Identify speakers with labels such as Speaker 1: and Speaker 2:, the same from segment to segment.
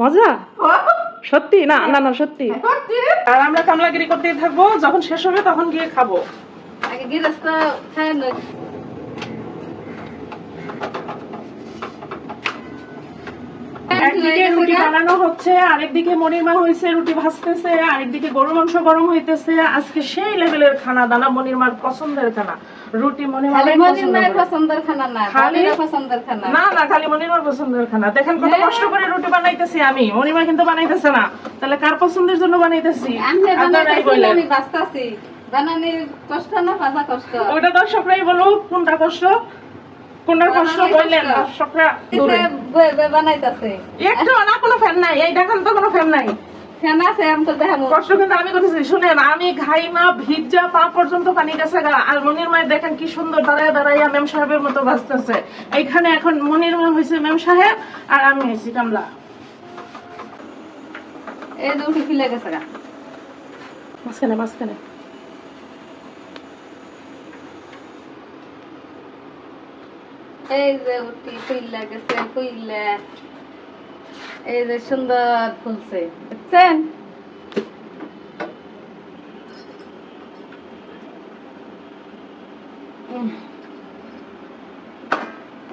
Speaker 1: মজা।
Speaker 2: সত্যি? না না না সত্যি। আর আমরা কামলাগিরি করতেই থাকব যখন শেষ হবে তখন গিয়ে খাব। একদিকে রুটি বানানো হচ্ছে আরেকদিকে মনির মা হয়েছে রুটি ভাজতেছে আরেকদিকে গরু মাংস গরম হইতেছে। আজকে সেই লেভেলের খানা দানা মনিরমার পছন্দের খানা। রুটি মনির
Speaker 1: খালি
Speaker 2: মার
Speaker 1: মনির মায়ের পছন্দের খানা না
Speaker 2: খালি-
Speaker 1: খালি পছন্দের খানা।
Speaker 2: না না খালি মনির পছন্দের খানা। দেখেন কত
Speaker 1: হ্যাঁ।
Speaker 2: কষ্ট করে রুটি বানাইতেছি আমি। মনির মা কিন্তু বানাইতেছে না। তাহলে কার পছন্দের জন্য বানাইতেছি?
Speaker 1: আমি
Speaker 2: আপনারাই
Speaker 1: বানাইতেছি
Speaker 2: বললেন
Speaker 1: আমি বাঁচতাছি। বানানি কষ্ট না ভাজা কষ্ট?
Speaker 2: ওইটা দর্শকরাই বলো কোনটা কষ্ট? কোনটার কষ্ট বললেন দর্শকরা
Speaker 1: বানাইতাছে?
Speaker 2: একটু না কোনো ফ্যান নাই। এই দেখেন তো কোনো ফ্যান নাই।
Speaker 1: ফ্যান আছে আমি তো দেখাবো।
Speaker 2: কষ্ট কিন্তু আমি করতেছি শুনেন আমি ঘাই না ভিজা পা পর্যন্ত পানি গেছে আর মনির মায়ের দেখেন কি সুন্দর দাঁড়ায় দাঁড়াইয়া মেম সাহেবের মতো বাঁচতেছে এইখানে এখন মনির মা হয়েছে মেম সাহেব আর আমি হয়েছি কামলা।
Speaker 1: এই যে উঠি ফিলে গেছে গা।
Speaker 2: মাঝখানে মাঝখানে।
Speaker 1: এই যে উঠি ফিলে গেছে ফুইলে এই যে সুন্দর ফুলছে দেখছেন?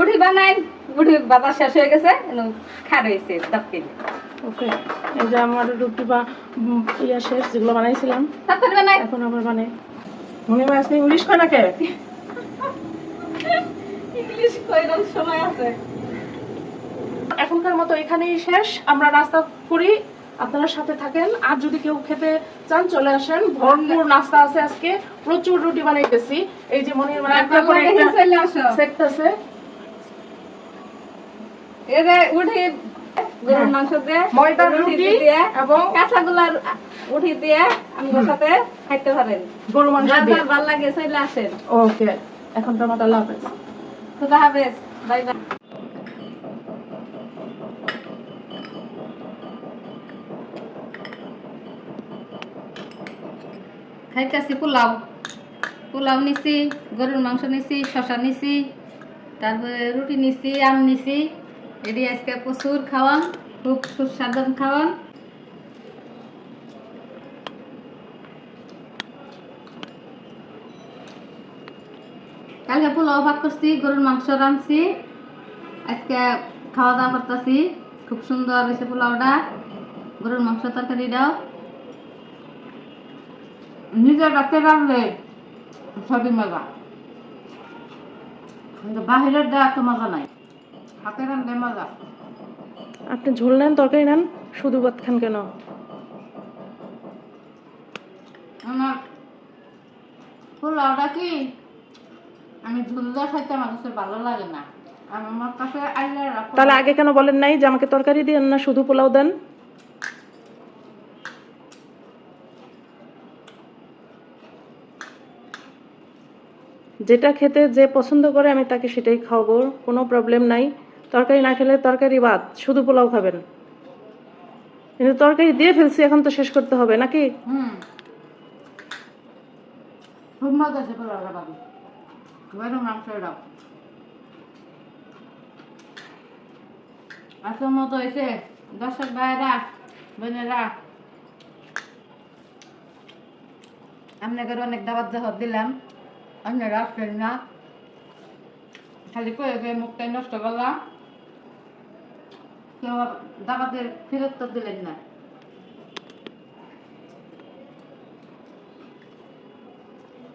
Speaker 1: উঠি বানাই উঠি বাতাস শেষ হয়ে গেছে খার হয়েছে দপকে
Speaker 2: ওকে এই যে আমার রুটি বা ইয়া শেষ যেগুলো বানাইছিলাম
Speaker 1: বানাই।
Speaker 2: এখন আবার মানে মনির মা আজকে ইংলিশ কয় না কে
Speaker 1: ইংলিশ কইরম সময় আছে?
Speaker 2: এখনকার মতো এখানেই শেষ। আমরা নাস্তা করি। আপনারা সাথে থাকেন। আর যদি কেউ খেতে চান চলে আসেন। ভরপুর নাস্তা আছে আজকে। প্রচুর রুটি বানাইতেছি। এই যে মনির মানে একটা করে সেকতেছে
Speaker 1: যে উঠি গরুর মাংস দিয়ে
Speaker 2: ময়দার
Speaker 1: রুটি দিয়ে
Speaker 2: এবং
Speaker 1: কাঁচাগুলার উঠি দিয়ে আমার সাথে খাইতে পারেন।
Speaker 2: গরু মাংস দিয়ে।
Speaker 1: ভালো লাগে চাইলে আসেন।
Speaker 2: ওকে। এখন তো আমাদের লাভ আছে
Speaker 1: খুদা হাফেজ। Bye bye. খাইতেছি, পোলাও। পোলাও নিছি, গরুর মাংস নিছি শশা নিছি, তারপরে রুটি নিছি, আম নিছি। এটি আজকে প্রচুর খাওয়ান খুব সুস্বাদু খাওয়ান কালকে পোলাও ভাগ করছি, গরুর মাংস রাঁধছি, আজকে খাওয়া দাওয়া করতেছি। খুব সুন্দর হয়েছে পোলাওটা। গরুর মাংস তরকারিটাও। নিজের রাতে রাঁধলে সবই মজা। কিন্তু বাহিরের দেওয়া তো মজা নাই। হাতে রাঁধলে মজা।
Speaker 2: আপনি ঝোল নেন তরকারি নেন শুধু ভাত খান কেন?
Speaker 1: আমার পোলাওটা কি? আমি ঝুল দিয়ে খাইতে আমার কাছে ভালো লাগে না। আমার কাছে আইলে
Speaker 2: তাহলে আগে কেন বলেন নাই যে আমাকে তরকারি দিয়েন না শুধু পোলাও দেন? যেটা খেতে যে পছন্দ করে, আমি তাকে সেটাই খাওয়াবো, কোনো প্রবলেম নাই। তরকারি না খেলে তরকারি বাদ, শুধু পোলাও খাবেন। কিন্তু তরকারি দিয়ে ফেলছি, এখন তো শেষ করতে হবে, নাকি?
Speaker 1: দর্শক ভাইরা অনেক দাবাত দাবাত দিলাম। আপনারা আসলেন না খালি কয়ে গিয়ে মুখটাই নষ্ট করলাম কেউ দাবাতের ফেরত তো দিলেন না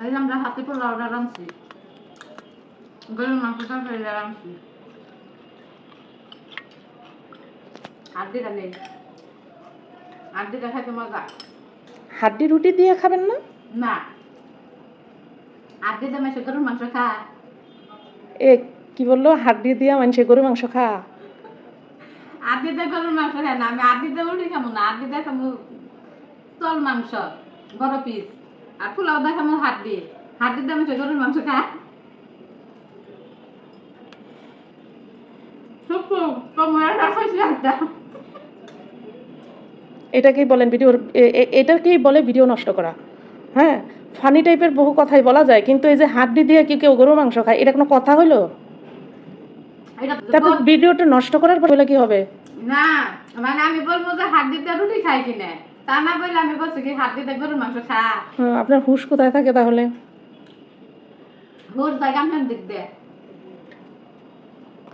Speaker 1: যে আমরা হাতে পোলাওটা রাঁধছি গরুর মাংস তরকারিটা রাঁধছি আড্ডিটা নেই আড্ডিটা খাইতে মজা
Speaker 2: হাড্ডি রুটি দিয়ে খাবেন না
Speaker 1: না গরুর মাংস
Speaker 2: এ কি বলল? হাড্ডি দিয়ে মানুষে গরু মাংস খা।
Speaker 1: আড্ডিতে গরুর মাংস খায় না আমি আড্ডিতে উঠি খাব না আড্ডিতে খাব চল মাংস বড় পিস আর পোলাও দেখাবো হাড্ডি। গরুর মাংস একটা
Speaker 2: এটাকেই বলেন ভিডিও এটাকেই বলে ভিডিও নষ্ট করা। হ্যাঁ? ফানি টাইপের বহু কথাই বলা যায় কিন্তু এই যে হাড্ডি দিয়ে কি কেউ গরু মাংস খায় এটা কোনো কথা হলো? তারপর ভিডিওটা নষ্ট করার পর কি হবে?
Speaker 1: না মানে আমি বলব যে রুটি খাই কিনে তা না বললে আমি বলছি কি গরুর মাংস খা।
Speaker 2: হ্যাঁ, আপনার হুশ কোথায় থাকে তাহলে?
Speaker 1: দিক দে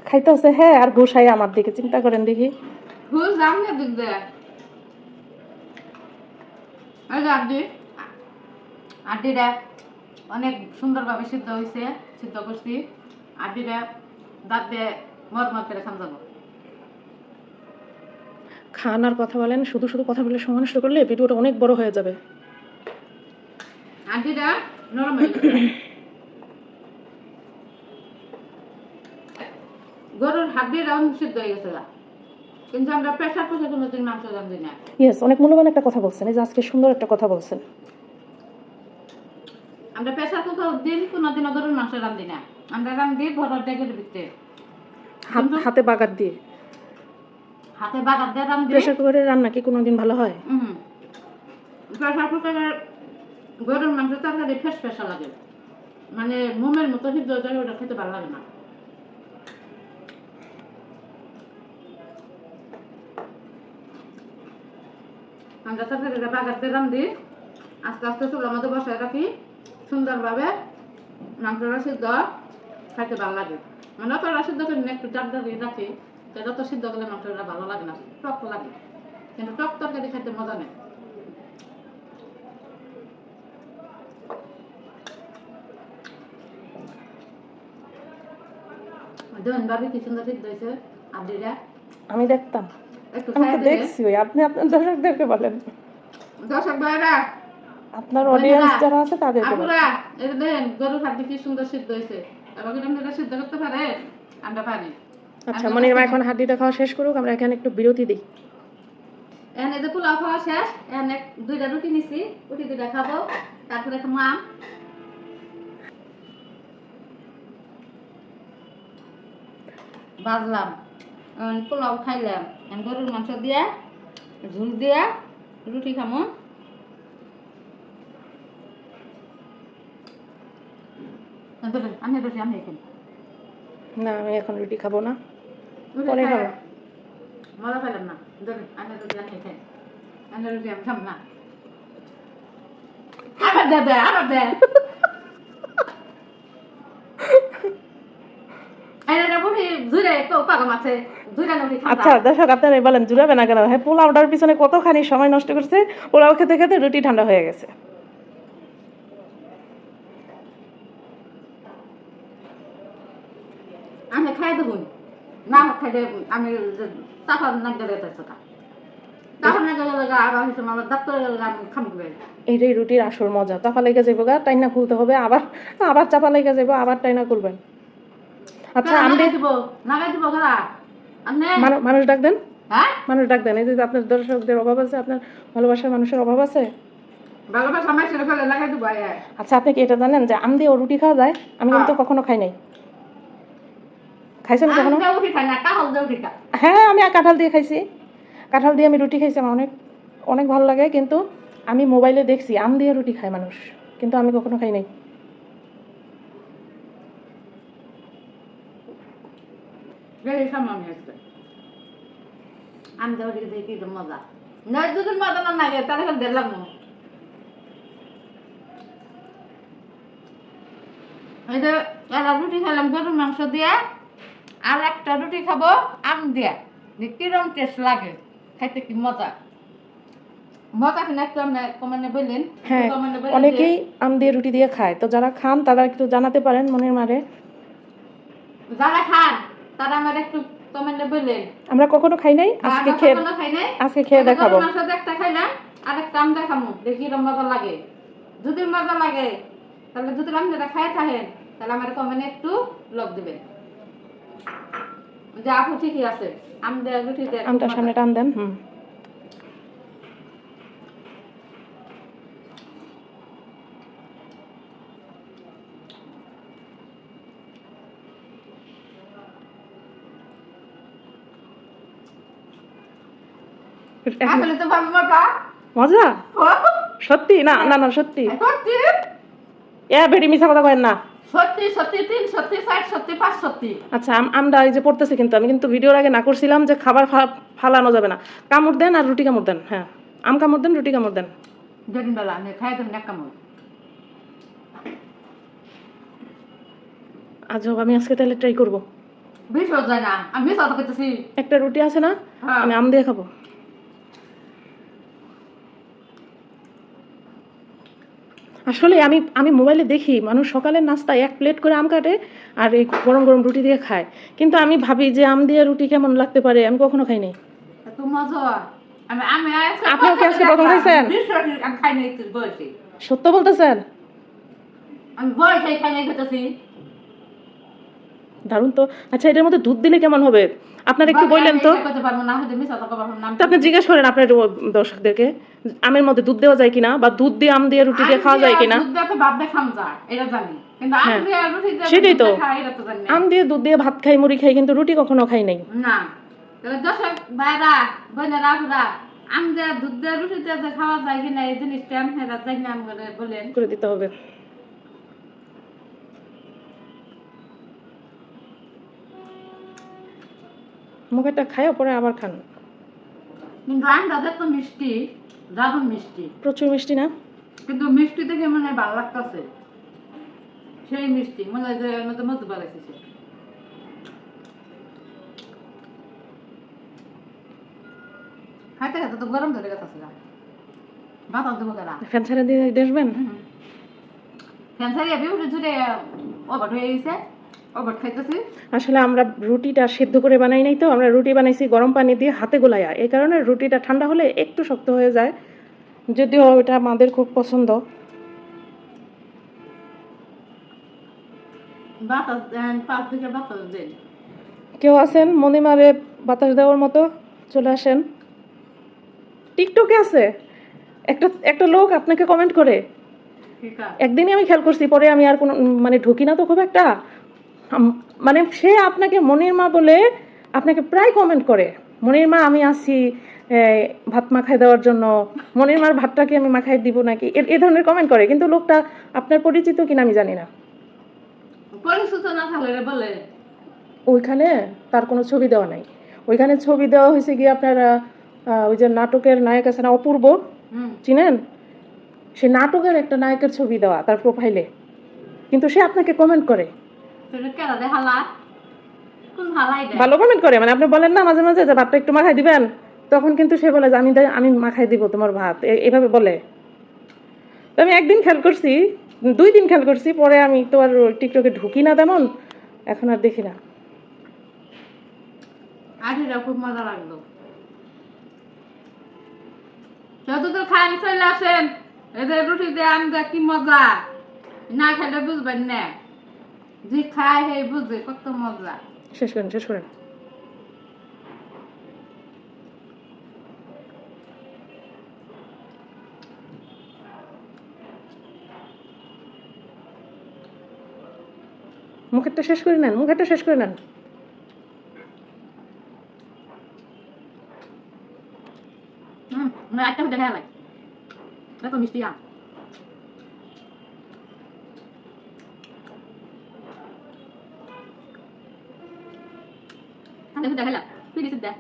Speaker 2: খাইতেছে হ্যাঁ আর হুশ আই আমার দিকে চিন্তা করেন দেখি।
Speaker 1: না দিক দে এই আড্ডিটা অনেক সুন্দরভাবে সিদ্ধ হয়েছে সিদ্ধ করছি। আড্ডিটা দাঁত দিয়ে মদ মদ করে খান যাব।
Speaker 2: খান আর কথা বলেন শুধু শুধু কথা বলে সময় নষ্ট করলে ভিডিওটা অনেক বড় হয়ে যাবে।
Speaker 1: আড্ডিটা নরম হয়ে গরুর হাড্ডিটাও সিদ্ধ হয়ে গেছে কিন্তু আমরা প্রেশার কুকারে কোনোদিন মাংস রান্ধি না।
Speaker 2: ইয়েস অনেক মূল্যবান একটা কথা বলছেন। এই যে আজকে সুন্দর একটা কথা বলছেন।
Speaker 1: আমরা প্রেশার কুকার দিন কোনোদিনও গরুর মাংস রান্ধি না। আমরা রান্ধি ভরত ডেকের ভিতরে।
Speaker 2: হাতে বাগার দিয়ে?
Speaker 1: হাতে বাগার দিয়ে রান্ধি
Speaker 2: প্রেশার কুকারের রান্না কি কোনোদিন ভালো হয়?
Speaker 1: হুম প্রেশার কুকারের গরুর মাংস তরকারি ফেস ফেসা লাগে। মানে মোমের মতো সিদ্ধ হয়ে যায় ওটা খেতে ভালো লাগে না। আমরা তরকারিটা বাগার দিয়ে রান্ধি আস্তে আস্তে চুলার মধ্যে বসায় রাখি। সুন্দরভাবে মাংসটা সিদ্ধ খাইতে ভালো লাগে। মানে অতটা সিদ্ধ করি না একটু ডাক ডাক রাখি তো যত সিদ্ধ করলে মাংসটা ভালো লাগে না টক লাগে। কিন্তু টক তরকারি খেতে মজা নেই। ভাবি কি সুন্দর সিদ্ধ হয়েছে আদিরা।
Speaker 2: আমি দেখতাম। আমি তো দেখছি আপনি আপনার দর্শকদেরকে বলেন।
Speaker 1: দর্শক ভাইরা
Speaker 2: আপনার অডিয়েন্স যারা আছে তাদেরকে বলেন।
Speaker 1: আপুরা এটা দেখেন গরুর হাড্ডি কি সুন্দর সিদ্ধ হয়েছে। এবার কি এটা সিদ্ধ করতে পারে? আমরা পারি।
Speaker 2: আচ্ছা মনির মা এখন হাড্ডিটা খাওয়া শেষ করুক আমরা এখানে একটু বিরতি দিই।
Speaker 1: এখানে যে পোলাও খাওয়া শেষ এখানে দুইটা রুটি নিছি রুটি দুইটা খাব তারপরে খাব আম। এখন পোলাও খাইলাম। গরুর মাংস দিয়া ঝুল দিয়া রুটি খামো। আমি রুটি আমি এখানে।
Speaker 2: না আমি এখন রুটি খাব না। পরে খাব।
Speaker 1: মজা পেলাম না। ধরেন, আমি রুটি আমি খাই আমি রুটি আমি খাম না। আবার দে দে আবার দে। খাবা
Speaker 2: আচ্ছা দর্শক আপনারা বলেন জুড়াবে না কেন? হ্যাঁ পোলাওটার পিছনে কতখানি সময় নষ্ট করছে? পোলাও খেতে খেতে রুটি ঠান্ডা হয়ে গেছে
Speaker 1: আমি খাই দেবো না খাই দে আমি টাকা না গেলে টাকা টাকা না গেলে আবার হচ্ছে আমি
Speaker 2: এইটাই রুটির আসল মজা। চাপা লেগে যাব গা টাইনা খুলতে হবে আবার আবার চাপা লেগে যাব আবার টাইনা খুলবেন। আচ্ছা আমি মানুষ ডাক দেন।
Speaker 1: হ্যাঁ
Speaker 2: মানুষ ডাক দেন। এই যে আপনার দর্শকদের অভাব আছে আপনার ভালোবাসার মানুষের অভাব আছে। আচ্ছা আপনি কি এটা জানেন যে আম দিয়ে রুটি খাওয়া যায়? আমি কিন্তু কখনো খাই নাই। খাইছেন কখনো হ্যাঁ আমি কাঁঠাল দিয়ে খাইছি। কাঁঠাল দিয়ে আমি রুটি খাইছি আমার অনেক অনেক ভালো লাগে কিন্তু আমি মোবাইলে দেখছি আম দিয়ে রুটি খায় মানুষ কিন্তু আমি কখনো খাই নাই।
Speaker 1: বেশি সামনে আসবে আমি তো ওদিকে দেখি মজা। নয় দুদিন মজা না লাগে তাহলে দেখলাম এই রুটি খেলাম গরুর মাংস দিয়ে। আর একটা রুটি খাব আম দিয়ে। যে কিরম টেস্ট লাগে খাইতে কি মজা? মজা কিনা একটু আপনি কমেন্টে বললেন।
Speaker 2: হ্যাঁ অনেকেই আম দিয়ে রুটি দিয়ে খায়। তো যারা খান তারা একটু জানাতে পারেন মনের মারে
Speaker 1: যারা খান তারা আমার একটু কমেন্টে বললেন।
Speaker 2: আমরা কখনো খাই নাই আজকে
Speaker 1: আমরা
Speaker 2: খেয়ে আজকে খেয়ে দেখাবো।
Speaker 1: মাংস একটা খাইলাম আর একটা আম দেখামু দেখি এরম মজা লাগে। যদি মজা লাগে তাহলে যদি এটা খাই থাকেন তাহলে আমার কমেন্টে একটু লক দিবেন। যে আপু ঠিকই আছে। আম দেয় রুটি দেয়
Speaker 2: আমটার সামনে টান দেন হুম।
Speaker 1: মজা?
Speaker 2: সত্যি? না না না সত্যি। এ বেটি মিশা কথা কয়েন না।
Speaker 1: সত্যি সত্যি তিন সত্যি চার সত্যি পাঁচ সত্যি।
Speaker 2: আচ্ছা আমরা এই যে পড়তেছি কিন্তু আমি কিন্তু ভিডিওর আগে না করছিলাম যে খাবার ফালানো যাবে না। কামড় দেন আর রুটি কামড় দেন হ্যাঁ। আম কামড় দেন রুটি কামড় দেন।
Speaker 1: যেদিন বেলা খাই দেবেন এক কামড়।
Speaker 2: আজ হোক আমি আজকে তাহলে ট্রাই করব।
Speaker 1: বিষ না। আমি কথা করতেছি
Speaker 2: একটা রুটি আছে না
Speaker 1: হ্যাঁ।
Speaker 2: আমি আম দিয়ে খাব। আসলে আমি আমি মোবাইলে দেখি মানুষ সকালের নাস্তায় এক প্লেট করে আম কাটে আর এই গরম গরম রুটি দিয়ে খায়। কিন্তু আমি ভাবি যে আম দিয়ে রুটি কেমন লাগতে পারে আমি কখনো খাইনি। আপনিও কি আজকে প্রথম খাইছেন? সত্য বলতেছেন?
Speaker 1: আমি বয়স খাই
Speaker 2: দারুণ তো। আচ্ছা এটার মধ্যে দুধ দিলে কেমন হবে? আপনারা একটু বললেন তো। আপনি জিজ্ঞেস করেন আপনার দর্শকদেরকে আমের মধ্যে দুধ দেওয়া যায় কিনা বা দুধ দিয়ে আম দিয়ে রুটি দিয়ে খাওয়া যায় কিনা? হ্যাঁ। সেটাই তো। আম দিয়ে দুধ দিয়ে ভাত খাই মুড়ি খাই কিন্তু রুটি কখনো খাই নাই।
Speaker 1: না। দর্শক ভাইরা বোনেরা আম দিয়ে দুধ দিয়ে রুটি দিয়ে খাওয়া যায় কিনা এই জিনিসটা আমি জানি বলেন।
Speaker 2: করে দিতে হবে। মুখেটা খাইও পরে আবার খান।
Speaker 1: কিন্তু তো মিষ্টি দারুণ মিষ্টি।
Speaker 2: প্রচুর মিষ্টি না?
Speaker 1: কিন্তু মিষ্টি দেখে মনে হয় ভালো লাগতেছে। সেই মিষ্টি মনে হয় যে এর মধ্যে মধু বাড়াইছে খাইতে খাইতে তো গরম ধরে গেছে বাতাস দেবো কেনা
Speaker 2: ফ্যান ছাড়া দিয়ে দেখবেন
Speaker 1: ক্যান্সার এবে উঠে ধরে ওভার হয়ে গেছে। ওভার খাইতেছি?
Speaker 2: আসলে আমরা রুটিটা সেদ্ধ করে বানাই নাই তো আমরা রুটি বানাইছি গরম পানি দিয়ে হাতে গোলাইয়া এই কারণে রুটিটা ঠান্ডা হলে একটু শক্ত হয়ে যায়। যদিও এটা আমাদের খুব পছন্দ। কেউ আছেন? মনিমারে বাতাস দেওয়ার মতো? চলে আসেন। টিকটকে আছে। একটা একটা লোক আপনাকে কমেন্ট করে? একদিনই আমি খেয়াল করছি পরে আমি আর কোনো মানে ঢুকি না তো খুব একটা। মানে সে আপনাকে মনির মা বলে আপনাকে প্রায় কমেন্ট করে মনির মা আমি আসি ভাত মাখাই দেওয়ার জন্য। মনির মার ভাতটাকে আমি মাখাই দিব নাকি? এ- ধরনের কমেন্ট করে কিন্তু লোকটা আপনার পরিচিত কিনা আমি জানি না। ওইখানে তার কোনো ছবি দেওয়া নাই। ওইখানে ছবি দেওয়া হয়েছে গিয়ে আপনার ওই যে নাটকের নায়ক আছে না অপূর্ব? চিনেন? সে নাটকের একটা নায়কের ছবি দেওয়া তার প্রোফাইলে কিন্তু সে আপনাকে কমেন্ট করে ভালো কমেন্ট করে মানে আপনি বলেন না মাঝে মাঝে যে ভাতটা একটু মাখাই দিবেন তখন কিন্তু সে বলে যে আমি আমি মাখাই দিব তোমার ভাত এভাবে বলে। তো আমি একদিন খেয়াল করছি দুই দিন খেয়াল করছি পরে আমি তো আর টিকটকে ঢুকি না তেমন এখন আর দেখি না।
Speaker 1: আঠিটা খুব মজা লাগল। যতদূর খান চলে আসেন এদের রুটি দিয়ে আম কি মজা। না খেলে বুঝবেন না। যে খায় হে বুঝে কত মজা।
Speaker 2: শেষ করেন শেষ করেন। মুখেরটা শেষ করে নেন মুখেরটা শেষ করে নেন।
Speaker 1: হুম না একটা দেখা লাগে এত মিষ্টি আম। তাহলে দেখা লাগ তুই দিছিস দেখ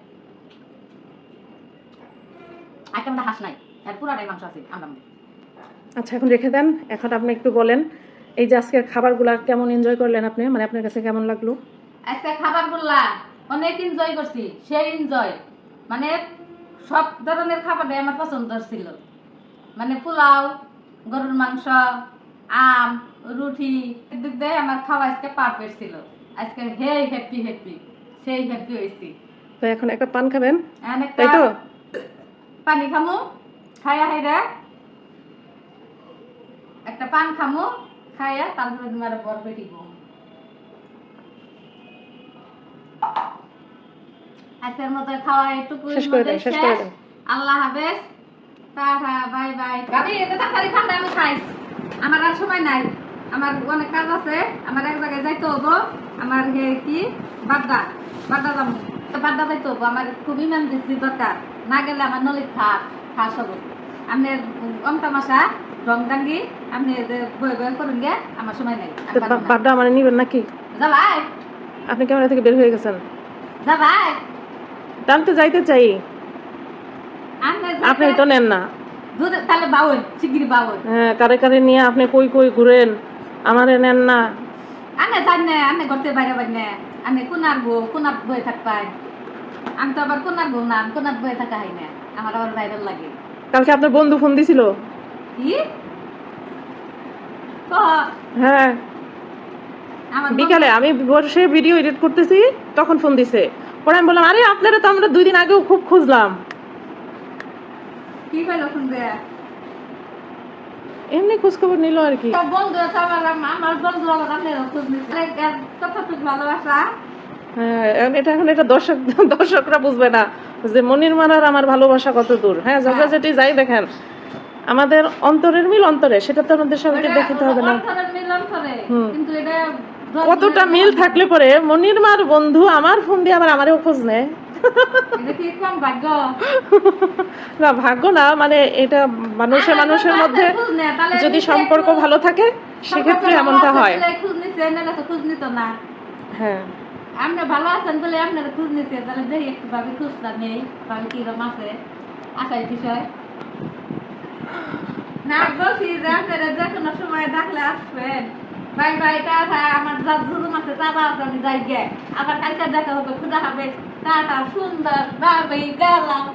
Speaker 1: একটা আমরা হাঁস নাই। আর পুরাটাই মাংস আছে আমরা
Speaker 2: আচ্ছা এখন রেখে দেন। এখন আপনি একটু বলেন এই যে আজকের খাবারগুলা কেমন এনজয় করলেন আপনি? মানে আপনার কাছে কেমন লাগল?
Speaker 1: আজকে খাবারগুলা অনেক এনজয় করছি সেই এনজয় মানে সব ধরনের খাবারটাই আমার পছন্দ ছিল। মানে পোলাও গরুর মাংস আম রুটি এদিক দিয়ে আমার খাওয়া আজকে পারফেক্ট ছিল। আজকে হে হ্যাপি হ্যাপি সেই হ্যাপি
Speaker 2: তো এখন একটা পান খাবেন? তাই তো?
Speaker 1: পানি খামু খাইয়া হাইরা একটা পান খামু খাইয়া তারপরে তোমার বর আজকের মতো খাওয়া
Speaker 2: শেষ করে দেন, শেষ করে দেন।
Speaker 1: আল্লাহ হাফেজ। Tata bye bye. গাবি এটা তাড়াতাড়ি ঠান্ডা আমি খাই। আমার আর সময় নাই। আমার অনেক কাজ আছে আমার এক জায়গায় যাইতে হব আমার হে কি? বাড্ডা। বাড্ডা যাব। বাড্ডা যাইতে হব আমার খুব ইমার্জেন্সি দরকার। না গেলে আমার নলির খাট খাস হব। আপনার অমতামাশা রংডাঙ্গি আপনি যে বই বই করুন গে আমার সময় নেই।
Speaker 2: বাড্ডা আমার নিবেন নাকি?
Speaker 1: যা ভাই।
Speaker 2: আপনি ক্যামেরা থেকে বের হয়ে গেছেন।
Speaker 1: যা ভাই।
Speaker 2: তা যাইতে চাই।
Speaker 1: আপনি
Speaker 2: আপনি তো নেন না।
Speaker 1: তাহলে বাউল শিগগিরি বাউল
Speaker 2: হ্যাঁ কারে কারে নিয়ে আপনি কই কই ঘুরেন? আমারে নেন না।
Speaker 1: আনে জান না আনে করতে বাইরে বাইরে না আনে কোনার বউ কোনার বই থাকবাই। আমি তো আবার কোনার বউ না কোনার বই থাকা হয় না? আমার আবার বাইরে লাগে।
Speaker 2: কালকে আপনার বন্ধু ফোন দিছিল।
Speaker 1: কি?
Speaker 2: হ্যাঁ। বিকালে আমি বসে ভিডিও এডিট করতেছি তখন ফোন দিছে। পরে আমি বললাম আরে আপনারা তো আমরা দুই দিন আগেও খুব খুঁজলাম।
Speaker 1: কি পেল শুনবে?
Speaker 2: এমনি খোঁজ খবর নিল আর কি।
Speaker 1: বন্ধু আমার বন্ধু ভালোবাসা।
Speaker 2: হ্যাঁ এটা এখন এটা দর্শক দর্শকরা বুঝবে না যে মনির মারার আমার ভালোবাসা কত দূর। হ্যাঁ জগা যেটি যাই দেখেন আমাদের অন্তরের মিল অন্তরে সেটা তো আমাদের সবাইকে দেখাতে হবে না।
Speaker 1: কিন্তু এটা
Speaker 2: কতটা মিল থাকলে পরে মনির মার বন্ধু আমার ফোন দিয়ে আবার আমারও খোঁজ নেয়। না ভাগ্য না মানে এটা মানুষের মানুষের মধ্যে যদি সম্পর্ক ভালো থাকে সেক্ষেত্রে এমনটা হয়।
Speaker 1: তো
Speaker 2: হ্যাঁ।
Speaker 1: আপনি ভালো আছেন বলে আপনার খোঁজ নিতে তাহলে দেখি একটু ভাবে খোঁজটা নেই ভাবে কিরম আছে আসার বিষয়। না বলছি যে আপনারা যে কোনো সময় ডাকলে আসবেন। ভাই ভাই টা আমার যা জুলুম আছে তা আমি যাই গে আবার কালকে দেখা হবে খুদা হবে টাটা সুন্দর ভাবে গেলাম